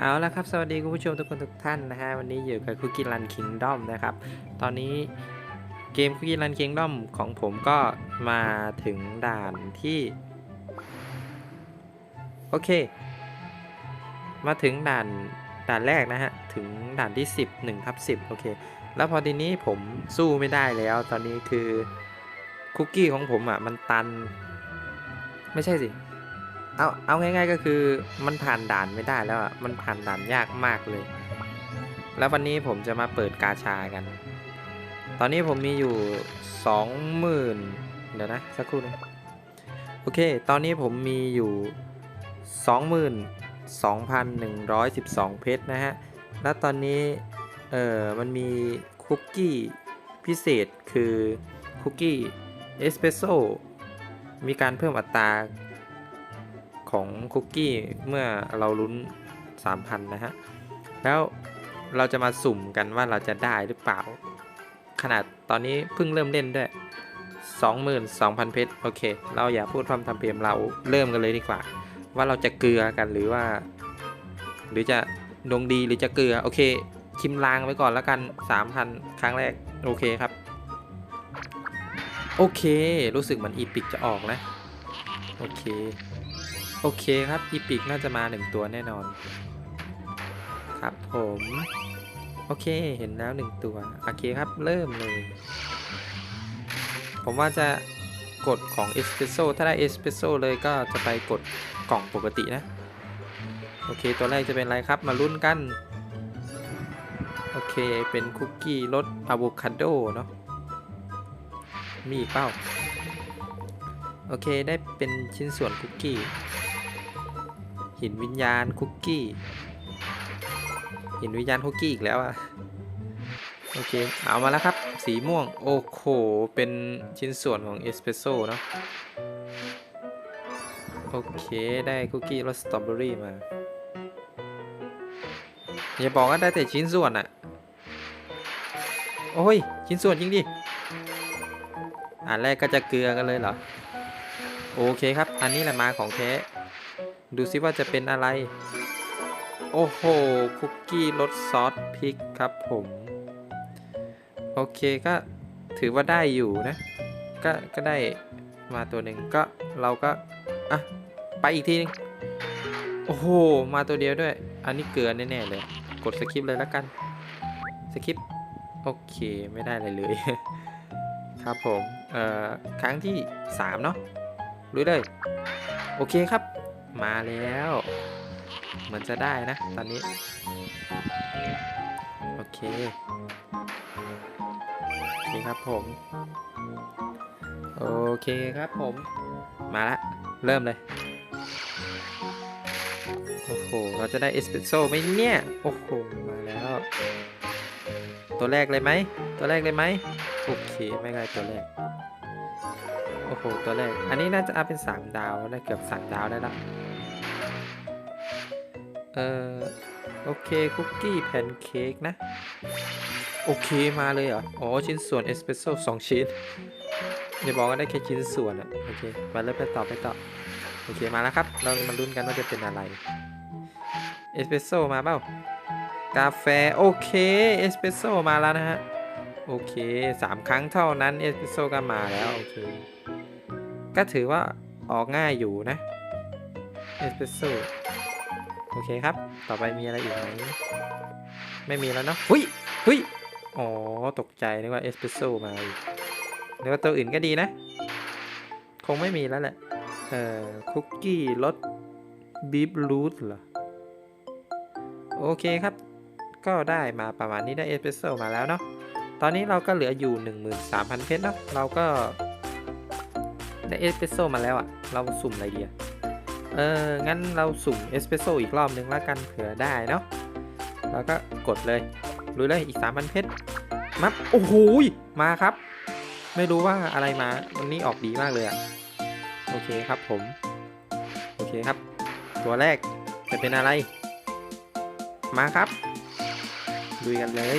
เอาละครับ สวัสดีคุณผู้ชมทุกคนทุกท่านนะฮะ วันนี้อยู่กับคุกกี้รันคิงด้อมนะครับ ตอนนี้เกมคุกกี้รันคิงด้อมของผมก็มาถึงด่านที่ โอเค มาถึงด่านด่านแรกนะฮะ ถึงด่านที่ 10 1ทับ10 โอเค แล้วพอทีนี้ผมสู้ไม่ได้แล้ว ตอนนี้คือคุกกี้ของผมอะ มันตัน ไม่ใช่สิ เอาเอาง่าย ๆก็คือมันผ่านด่านไม่ได้แล้วอะมันผ่านด่านยากมากเลย แล้ววันนี้ผมจะมาเปิดกาชากัน ตอนนี้ผมมีอยู่สองหมื่นเดี๋ยวนะสักครู่นึงโอเค ตอนนี้ผมมีอยู่สองหมื่นสองพันหนึ่งร้อยสิบสองเพชรนะฮะ แล้วตอนนี้เออมันมีคุกกี้พิเศษคือคุกกี้เอสเปรสโซ่มีการเพิ่มอัตรา ของคุกกี้เมื่อเราลุ้น 3,000 นะฮะ แล้วเราจะมาสุ่มกันว่าเราจะได้หรือเปล่า ขนาดตอนนี้เพิ่งเริ่มเล่นด้วย 22,000 เพชร โอเค เราอย่าพูดพร่ำทำเพลงเราเริ่มกันเลยดีกว่า ว่าเราจะเกลือกันหรือว่า หรือจะดวงดีหรือจะเกลือ โอเค คิมลางไว้ก่อนแล้วกัน 3,000 ครั้งแรก โอเคครับ โอเค รู้สึกเหมือนอีพิกจะออกนะ โอเค โอเคครับ อีพิกน่าจะมาหนึ่งตัวแน่นอน ครับผม โอเคเห็นแล้วหนึ่งตัว โอเคครับเริ่มเลย ผมว่าจะกดของเอสเปรสโซ่ถ้าได้เอสเปรสโซ่เลยก็จะไปกดกล่องปกตินะ โอเค ตัวแรกจะเป็นอะไรครับมาลุ้นกัน โอเคเป็นคุกกี้รสอะโวคาโดเนาะมีเป้า โอเคได้เป็นชิ้นส่วนคุกกี้ หินวิญญาณคุกกี้ หินวิญญาณคุกกี้อีกแล้วอะโอเค เอามาแล้วครับ สีม่วง โอ้โห เป็นชิ้นส่วนของเอสเปรสโซ่เนาะ โอเค ได้คุกกี้รสสตรอเบอรี่มา อย่าบอกว่าได้แต่ชิ้นส่วนอะโอ้ย ชิ้นส่วนจริงดิ อันแรกก็จะเกลือกันเลยเหรอ โอเคครับ อันนี้แหละมาของแท้ ดูซิว่าจะเป็นอะไร โอ้โห คุกกี้รสซอสพริกครับผม โอเคก็ถือว่าได้อยู่นะ ก็ก็ได้มาตัวหนึ่งก็เราก็ อะ ไปอีกทีนึงโอ้โห มาตัวเดียวด้วย อันนี้เกลือแน่ๆเลย กดสคิปเลยแล้วกัน สคิปโอเคไม่ได้อะไรเลย ครับผม เอ่อ ครั้งที่ 3 เนาะลุยเลย โอเคครับ มาแล้ว เหมือนจะได้นะ ตอนนี้ โอเคโอเคครับผม โอเคครับผม มาละ เริ่มเลย โอ้โห เราจะได้เอสเปรสโซ่ไหมเนี่ย โอ้โห มาแล้ว ตัวแรกเลยไหม ตัวแรกเลยไหม โอเค ไม่ได้ตัวแรกโอ้โห ตัวแรก อันนี้น่าจะเอาเป็น 3 ดาว ได้เกือบ 3 ดาวได้ละ เออโอเคคุกกี้แพนเค้กนะ โอเคมาเลยเหรออ๋อชิ้นส่วนเอสเปรสโซ่สองชิ้นอย่าบอกว่าได้แค่ชิ้นส่วนอะโอเคไปเลยไปต่อไปต่อโอเคมาแล้วครับ เรามาลุ้นกันว่าจะเป็นอะไรเอสเปรสโซ่มาเปล่ากาแฟโอเคเอสเปรสโซ่มาแล้วนะฮะโอเคสามครั้งเท่านั้นเอสเปรสโซ่ก็มาแล้วโอเคก็ถือว่าออกง่ายอยู่นะเอสเปรสโซ่ โอเคครับ ต่อไปมีอะไรอีกไหมไม่มีแล้วเนาะหุยหุยอ๋อ ตกใจนึกว่าเอสเปรสโซ่มาอีกนึกว่าตัวอื่นก็ดีนะ คงไม่มีแล้วแหละ เอ่อ คุกกี้รสบีบรูทเหรอ โอเคครับ ก็ได้มาประมาณนี้ได้เอสเปรสโซ่มาแล้วเนาะ ตอนนี้เราก็เหลืออยู่ 13,000 เพชรเนาะ เราก็ได้เอสเปรสโซ่มาแล้วอะ่ะ เราสุ่มอะไรดีอะ เออ งั้นเราสุ่มเอสเปรสโซอีกรอบนึงแล้วกันเผื่อได้เนาะแล้วก็กดเลยลุยเลยอีก3,000เพชรมับโอ้โหมาครับ ไม่รู้ว่าอะไรมาวันนี้ออกดีมากเลยอะโอเคครับผม โอเคครับ ตัวแรกจะเป็นอะไร มาครับลุยกันเลย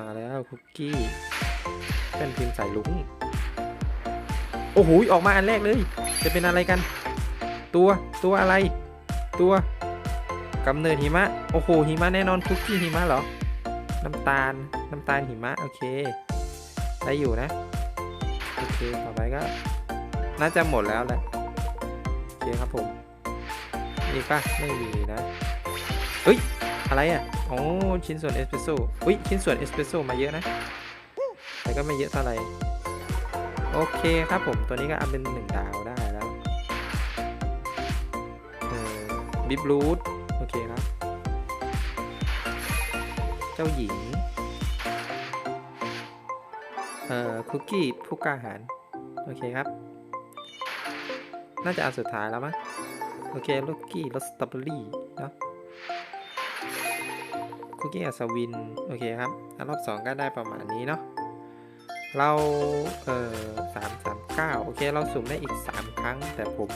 มาแล้วคุกกี้เป็นพิมพ์สายลุงโอ้โหออกมาอันแรกเลย จะเป็นอะไรกัน ตัวตัวอะไร ตัวกำเนิดหิมะ โอ้โหหิมะแน่นอนคุกกี้หิมะเหรอ น้ำตาลน้ำตาลหิมะ โอเค ได้อยู่นะ โอเค ต่อไปก็ น่าจะหมดแล้วแหละ โอเคครับผมมีป่ะไม่มีนะเฮ้ย อะไรอะโอ้ชิ้นส่วนเอสเปรสโซ่อุ้ย ชิ้นส่วนเอสเปรสโซ่มาเยอะนะ แต่ก็ไม่เยอะเท่าไหร่โอเคครับผม ตัวนี้ก็อัพเป็นหนึ่งดาวได้ บิบลูดโอเคครับ เจ้าหญิง เอ่อ คุกกี้ผู้กล้าหาญโอเคครับ น่าจะอันสุดท้ายแล้วมั้งโอเค ลูกกี้รสสตรอเบอรี่เนาะคุกกี้อัศวิน โอเคครับ อันรอบสองก็ได้ประมาณนี้เนาะเรา เอ่อสามสามเก้าโอเค เราสุ่มได้อีก 3 ครั้ง แต่ผม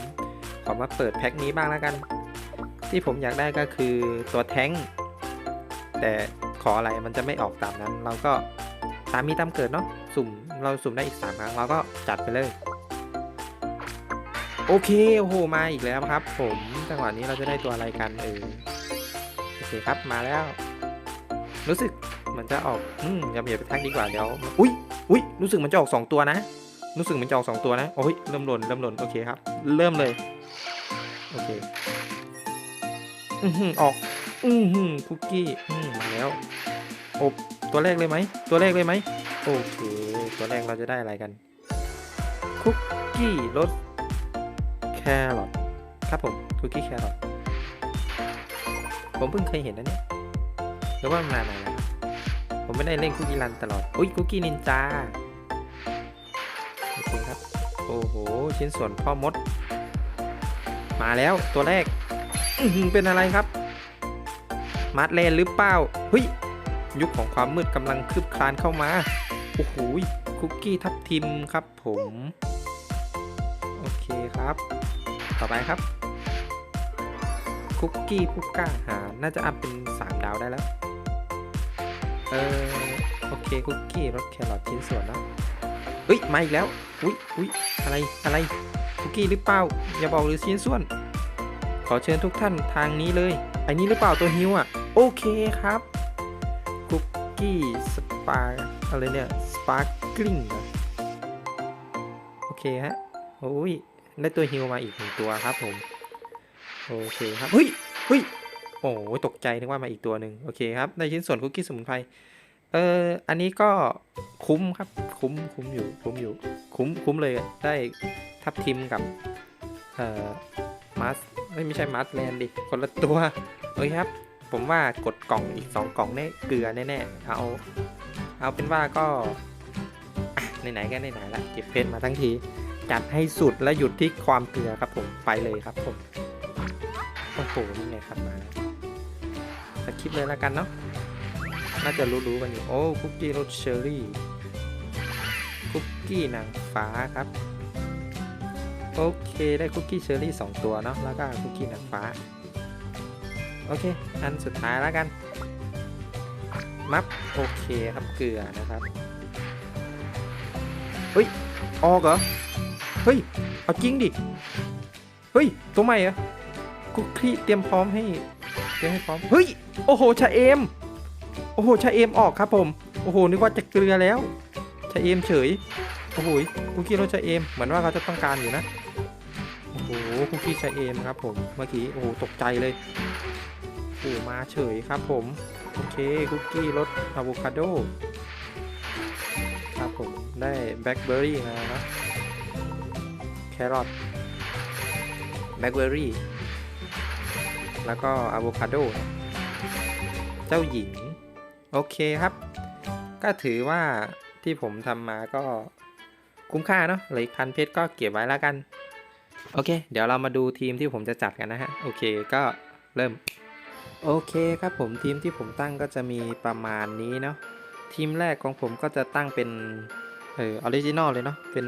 ขอมาเปิดแพ็คนี้บ้างแล้วกัน ที่ผมอยากได้ก็คือตัวแท้งแต่ขออะไรมันจะไม่ออกตามนั้น เราก็ตามมีตามเกิดเนาะสุ่มเราสุ่มได้อีก 3 ครั้ง เราก็จัดไปเลย โอเคโอ้โหมาอีกแล้วครับ ผมจังหวะนี้เราจะได้ตัวอะไรกันเออโอเคครับมาแล้ว รู้สึกมันจะออกอืมอย่าอย่าไปทักดีกว่าเดี๋ยวอุ้ยอุ้ยรู้สึกมันจะออกสองตัวนะ รู้สึกมันจะออกสองตัวนะโอ้ยเริ่มหล่นเริ่มหล่นโอเคครับ เริ่มเลยโอเค อือหือออก อือหือคุกกี้อืมมาแล้วโอบตัวแรกเลยไหม ตัวแรกเลยไหม โอเค ตัวแรกเราจะได้อะไรกัน คุกกี้รสแครอทครับผม คุกกี้แครอทผมเพิ่งเคยเห็นนะเนี่ยหรือว่ามันมาไหนแล้วผมไม่ได้เล่นคุกกี้รันตลอด อุ้ยคุกกี้นินจาโอเคครับ โอ้โห ชิ้นส่วนพ่อมด มาแล้วตัวแรก เป็นอะไรครับ มาร์ทเลนหรือเปล่าเฮ้ยยุคของความมืดกำลังคืบคลานเข้ามา โอ้โหคุกกี้ทับทิมครับผม โอเคครับ ต่อไปครับ คุกกี้ผู้กล้าหา น่าจะอัพเป็น 3 ดาวได้แล้ว เออโอเคคุกกี้รสแครอทชิ้นส่วนนะเอ้ยมาอีกแล้ว อุ้ยอุ้ยอะไรอะไรคุกกี้หรือเปล่า อย่าบอกหรือชิ้นส่วน อเชิญทุกท่านทางนี้เลยอันนี้หรือเปล่าตัวฮิวอะ โอเคครับคุกกี้สปาอะไรเนี่ยสปาร์กลิงโอเคฮะโอ้ยได้ตัวฮิวมาอีกหนึ่งตัวครับผม โอเคครับเฮ้ยเฮ้ยโอ้ยตกใจนึกว่ามาอีกตัวหนึ่งโอเคครับในชิ้นส่วนคุกกี้สมุนไพรเอออันนี้ก็คุ้มครับ คุ้มคุ้มอยู่คุ้มอยู่คุ้มคุ้มเลยได้ทับทิมกับเอ่อมัส ไม่ไม่ใช่มัสแลนดิ คนละตัว โอเคครับ ผมว่ากดกล่องอีก 2 กล่องเนี่ยเกลือแน่ๆ เอา เอาเป็นว่าก็อะไหนๆก็ไหนๆละเก็บเพชรมาทั้งที จัดให้สุดและหยุดที่ความเกลือครับผม ไปเลยครับผม โอ้โหนี่ไงครับมาสคริปต์เลยแล้วกันเนาะ น่าจะรู้ๆกันอยู่ โอ้คุกกี้รสเชอร์รี่ คุกกี้นางฟ้าครับ โอเคได้คุกกี้เชอร์รี่2ตัวเนาะแล้วก็คุกกี้นางฟ้า โอเค อันสุดท้ายแล้วกัน มัฟโอเคครับเกลือนะครับเฮ้ยออกเหรอเฮ้ยเอาจริงดิเฮ้ยตัวใหม่เหรอะคุกกี้เตรียมพร้อมให้เตรียมให้พร้อมเฮ้ยโอ้โหชาเอมโอ้โหชาเอมออกครับผมโอ้โหนึกว่าจะเกลือแล้วชาเอมเฉยโอ้โหคุกกี้รสชาเอมเหมือนว่าเขาจะต้องการอยู่นะ โอ้โหคุกกี้ชาเอมครับผมเมื่อกี้โอ้โหตกใจเลยโอ้มาเฉยครับผมโอเคคุกกี้รสอะโวคาโดครับผมได้แบล็คเบอร์รี่มานะแครอทแบล็คเบอร์รี่แล้วก็อะโวคาโดเจ้าหญิง โอเคครับ ก็ถือว่าที่ผมทำมาก็คุ้มค่าเนาะเหลืออีกพันเพชรก็เก็บไว้แล้วกัน โอเค เดี๋ยวเรามาดูทีมที่ผมจะจัดกันนะฮะ โอเคก็เริ่ม โอเคครับผมทีมที่ผมตั้งก็จะมีประมาณนี้เนาะ ทีมแรกของผมก็จะตั้งเป็น เออออริจินอลเลยเนาะ เป็น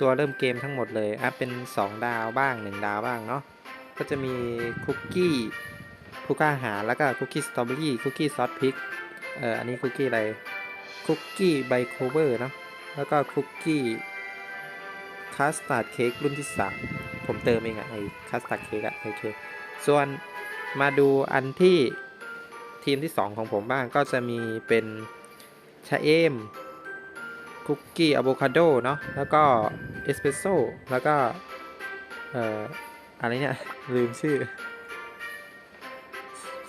ตัวเริ่มเกมทั้งหมดเลยอะเป็น 2 ดาวบ้าง 1 ดาวบ้างเนาะ ก็จะมีคุกกี้คุกกี้อาหารแล้วก็คุกกี้สตรอเบอรี่คุกกี้ซอสพริก เอออันนี้คุกกี้อะไร คุกกี้ไบโคเวอร์เนาะ แล้วก็คุกกี้ คัสตาร์ดเค้กรุ่นที่ 3ผผมเติมเองอะไอ้คัสตาร์ดเค้กอะโอเค ส่วนมาดูอันที่ทีมที่ 2 ของผมบ้างก็จะมีเป็นชาเอมคุกกี้อะโวคาโดเนาะแล้วก็เอสเปรสโซ่แล้วก็เอ่ออะไรเนี่ย ลืมชื่อ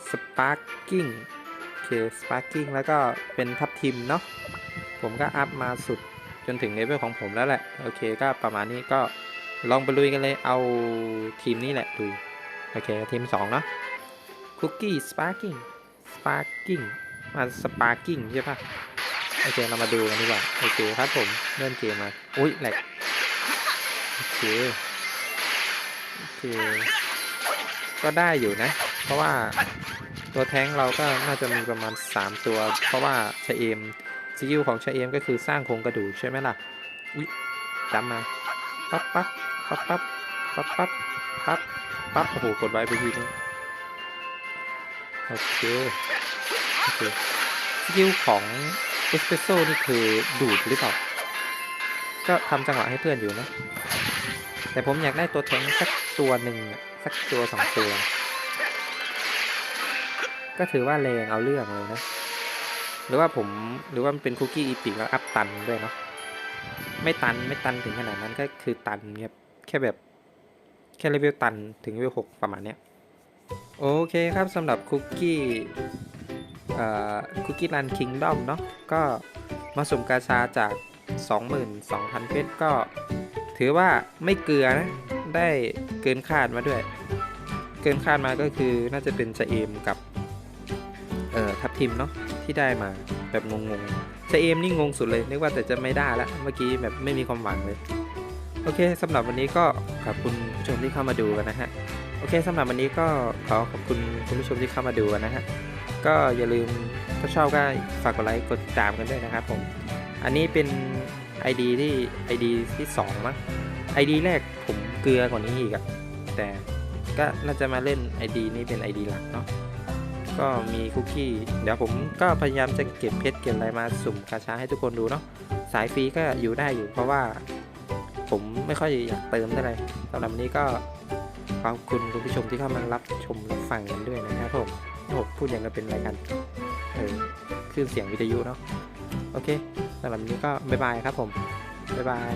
สปาร์กิ้งโอเคสปาร์กิ้งแล้วก็เป็นทับทิมเนาะผมก็อัพมาสุด นถึงเลเวลของผมแล้วแหละ โอเคก็ประมาณนี้ก็ลองไปลุยกันเลยเอาทีมนี้แหละลุย โอเค ทีม 2 เนาะคุกกี้สปาร์กิ้งสปาร์กิ้งมาสปาร์กิ้งใช่ปะโอเค เรามาดูกันดีกว่า โอเคครับผมเริ่มเกมมา อุ้ยแหลกโอเค โอเค ก็ได้อยู่นะ เพราะว่าตัวแท้งเราก็น่าจะมีประมาณ 3 ตัว เพราะว่าชะเอม สกิลของชะเอมก็คือสร้างโครงกระดูกใช่ไหมล่ะ อุ้ยจำมา ปั๊บปั๊บปั๊บปั๊บปั๊บปั๊บปั๊บปั๊บโอ้โห กดไว้ไปทีนึงโอเค โอเค สกิลของเอสเปรสโซ่นี่คือดูดหรือเปล่า ก็ทำจังหวะให้เพื่อนอยู่นะ แต่ผมอยากได้ตัวแทงสักตัวหนึ่งสักตัวสองตัว ก็ถือว่าแรงเอาเรื่องเลยนะ รือว่าผมหรือว่ามันเป็นคุกกี้อีพิกแล้วอัพตันด้วยเนาะไม่ตันไม่ตันถึงขนาดนั้นก็คือตันเงียบแค่แบบแค่เลเวลตันถึงเลเวล6ประมาณเนี้ยโอเคครับสำหรับคุกกี้คุกกี้รันคิงดอมเนาะก็มาสุ่มกาชาจาก 22,000 เพชรก็ถือว่าไม่เกลือนะ ได้เกินคาดมาด้วย เกินคาดมาก็คือน่าจะเป็นจะเอมกับ เอ่อทับทิมเนาะ ที่ได้มาแบบงงๆจะเอมนี่งงสุดเลยนึกว่าแต่จะไม่ได้ละเมื่อกี้แบบไม่มีความหวังเลย โอเคสำหรับวันนี้ก็ขอบคุณผู้ชมที่เข้ามาดูกันนะฮะโอเคสำหรับวันนี้ก็ขอขอบคุณคุณผู้ชมที่เข้ามาดูกันนะฮะก็อย่าลืมถ้าชอบก็ฝากกดไลค์กดติดตามกันด้วยนะครับผมอันนี้เป็น ID ที่ ID ที่2มั้ง ID แรกผมเกลือกว่านี้อีกอะแต่ก็น่าจะมาเล่น ID นี้เป็น ID หลักเนาะ ก็มีคุกกี้ เดี๋ยวผมก็พยายามจะเก็บเพชรเก็บอะไรมาสุ่มกาชาให้ทุกคนดูเนาะ สายฟรีก็อยู่ได้อยู่เพราะว่า ผมไม่ค่อยอยากเติมเท่าไหร่สำหรับวันนี้ก็ขอบคุณคุณผู้ชมที่เข้ามารับชมรับฟังกันด้วยนะครับผมโอ้พูดอย่างกับเป็นรายการเออคลื่นเสียงวิทยุเนาะ โอเคสำหรับวันนี้ก็บ๊ายบายครับผมบ๊ายบาย